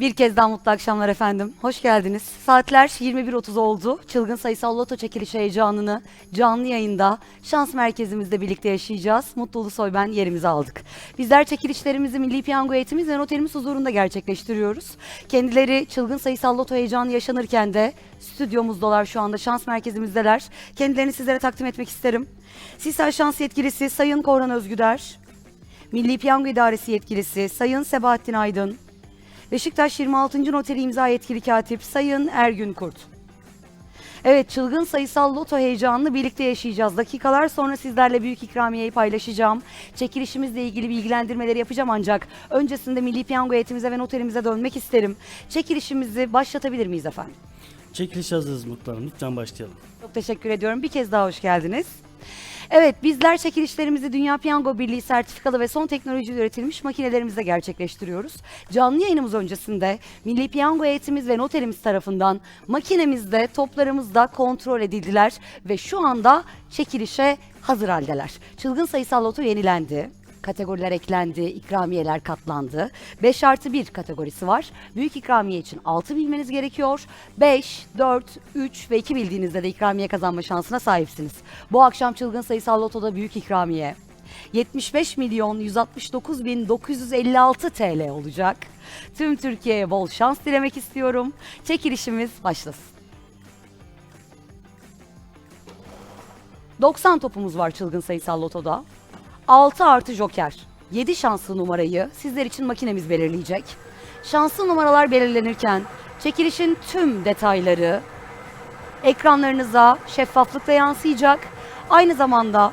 Bir kez daha mutlu akşamlar efendim. Hoş geldiniz. Saatler 21.30 oldu. Çılgın sayısal loto çekiliş heyecanını canlı yayında şans merkezimizde birlikte yaşayacağız. Mutlu Ulusoy ben yerimizi aldık. Bizler çekilişlerimizi Milli Piyango Eğitimiz ve Noterimiz huzurunda gerçekleştiriyoruz. Kendileri çılgın sayısal loto heyecanı yaşanırken de stüdyomuzdalar şu anda şans merkezimizdeler. Kendilerini sizlere takdim etmek isterim. Sisal Şans Yetkilisi Sayın Korhan Özgüder, Milli Piyango İdaresi Yetkilisi Sayın Sebahattin Aydın, Beşiktaş 26. Noteri imza yetkili katip Sayın Ergün Kurt. Evet çılgın sayısal loto heyecanını birlikte yaşayacağız. Dakikalar sonra sizlerle büyük ikramiyeyi paylaşacağım. Çekilişimizle ilgili bilgilendirmeleri yapacağım ancak öncesinde Milli Piyango heyetimize ve noterimize dönmek isterim. Çekilişimizi başlatabilir miyiz efendim? Çekiliş hazırız Mutlu Hanım. Lütfen başlayalım. Çok teşekkür ediyorum. Bir kez daha hoş geldiniz. Evet bizler çekilişlerimizi Dünya Piyango Birliği sertifikalı ve son teknoloji üretilmiş makinelerimizle gerçekleştiriyoruz. Canlı yayınımız öncesinde Milli Piyango heyetimiz ve noterimiz tarafından makinemizde toplarımız da kontrol edildiler ve şu anda çekilişe hazır haldeler. Çılgın sayısal loto yenilendi. Kategoriler eklendi, ikramiyeler katlandı. 5 artı 1 kategorisi var. Büyük ikramiye için 6 bilmeniz gerekiyor. 5, 4, 3 ve 2 bildiğinizde de ikramiye kazanma şansına sahipsiniz. Bu akşam çılgın sayısal lotoda büyük ikramiye. 75 milyon 169 bin 956 TL olacak. Tüm Türkiye'ye bol şans dilemek istiyorum. Çekilişimiz başlasın. 90 topumuz var çılgın sayısal lotoda. 6 artı joker. 7 şanslı numarayı sizler için makinemiz belirleyecek. Şanslı numaralar belirlenirken çekilişin tüm detayları ekranlarınıza şeffaflıkla yansıyacak. Aynı zamanda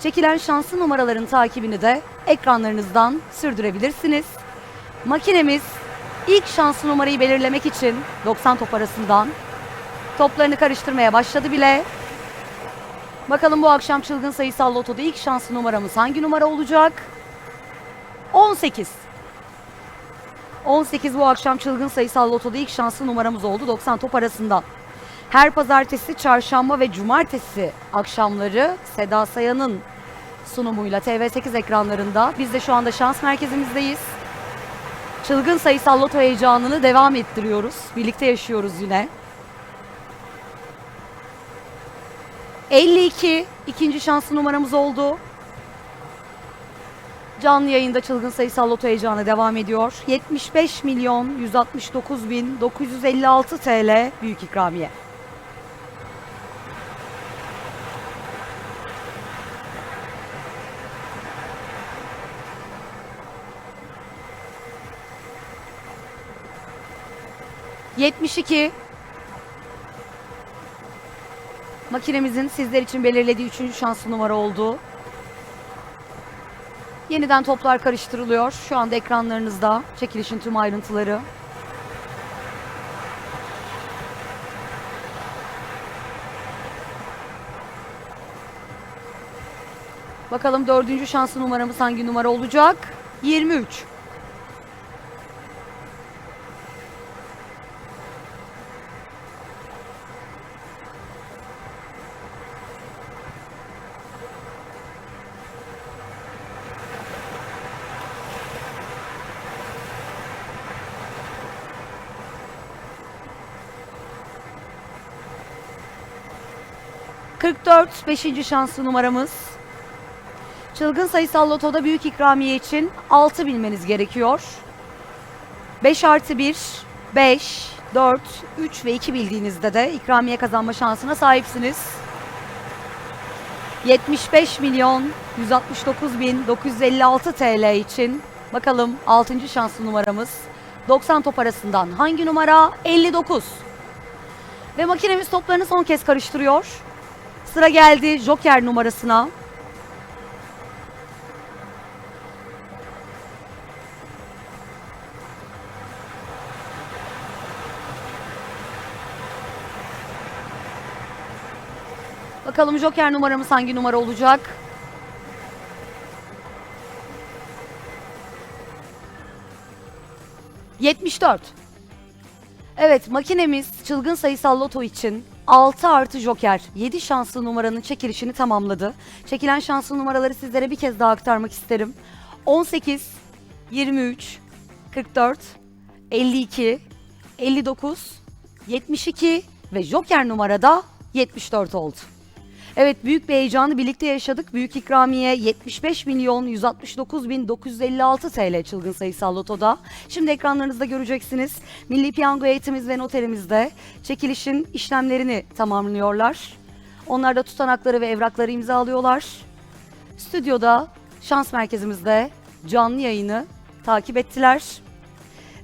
çekilen şanslı numaraların takibini de ekranlarınızdan sürdürebilirsiniz. Makinemiz ilk şanslı numarayı belirlemek için 90 top arasından toplarını karıştırmaya başladı bile. Bakalım bu akşam çılgın sayısal lotoda ilk şanslı numaramız hangi numara olacak? 18. 18 bu akşam çılgın sayısal lotoda ilk şanslı numaramız oldu 90 top arasından. Her pazartesi, çarşamba ve cumartesi akşamları Seda Sayan'ın sunumuyla TV8 ekranlarında biz de şu anda şans merkezimizdeyiz. Çılgın sayısal loto heyecanını devam ettiriyoruz. Birlikte yaşıyoruz yine. 52 ikinci şanslı numaramız oldu. Canlı yayında çılgın sayısal loto heyecanı devam ediyor. 75 milyon 169 bin 956 TL büyük ikramiye. Yetmiş iki Makinemizin sizler için belirlediği üçüncü şanslı numara oldu. Yeniden toplar karıştırılıyor. Şu anda ekranlarınızda çekilişin tüm ayrıntıları. Bakalım dördüncü şanslı numaramız hangi numara olacak? 23. ...44 beşinci şanslı numaramız. Çılgın sayısal lotoda büyük ikramiye için 6 bilmeniz gerekiyor. 5 artı 1, 5, 4, 3 ve 2 bildiğinizde de ikramiye kazanma şansına sahipsiniz. 75 milyon 169 bin 956 TL için bakalım 6. şanslı numaramız 90 top arasından hangi numara? 59. Ve makinemiz toplarını son kez karıştırıyor. Sıra geldi Joker numarasına. Bakalım Joker numaramız hangi numara olacak? ...74. Evet makinemiz çılgın sayısal loto için 6 artı joker 7 şanslı numaranın çekilişini tamamladı. Çekilen şanslı numaraları sizlere bir kez daha aktarmak isterim. 18, 23, 44, 52, 59, 72 ve Joker numarada 74 oldu. Evet büyük bir heyecanı birlikte yaşadık. Büyük ikramiye 75 milyon 169 bin 956 TL çılgın sayısal lotoda. Şimdi ekranlarınızda göreceksiniz. Milli Piyango eğitimimiz ve noterimizde çekilişin işlemlerini tamamlıyorlar. Onlar da tutanakları ve evrakları imzalıyorlar. Stüdyoda şans merkezimizde canlı yayını takip ettiler.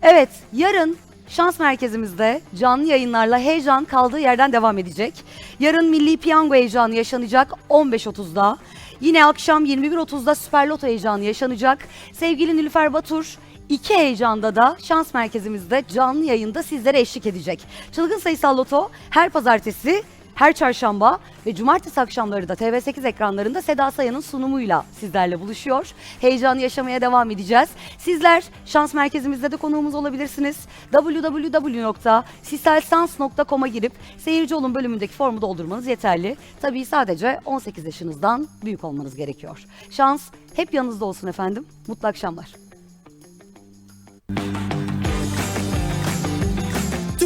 Evet, yarın şans merkezimizde canlı yayınlarla heyecan kaldığı yerden devam edecek. Yarın Milli Piyango heyecanı yaşanacak 15.30'da. Yine akşam 21.30'da Süper Loto heyecanı yaşanacak. Sevgili Nilüfer Batur iki heyecanda da şans merkezimizde canlı yayında sizlere eşlik edecek. Çılgın Sayısal Loto her pazartesi her çarşamba ve cumartesi akşamları da TV8 ekranlarında Seda Sayan'ın sunumuyla sizlerle buluşuyor. Heyecanı yaşamaya devam edeceğiz. Sizler şans merkezimizde de konuğumuz olabilirsiniz. www.siselsans.com'a girip seyirci olun bölümündeki formu doldurmanız yeterli. Tabii sadece 18 yaşınızdan büyük olmanız gerekiyor. Şans hep yanınızda olsun efendim. Mutlu akşamlar.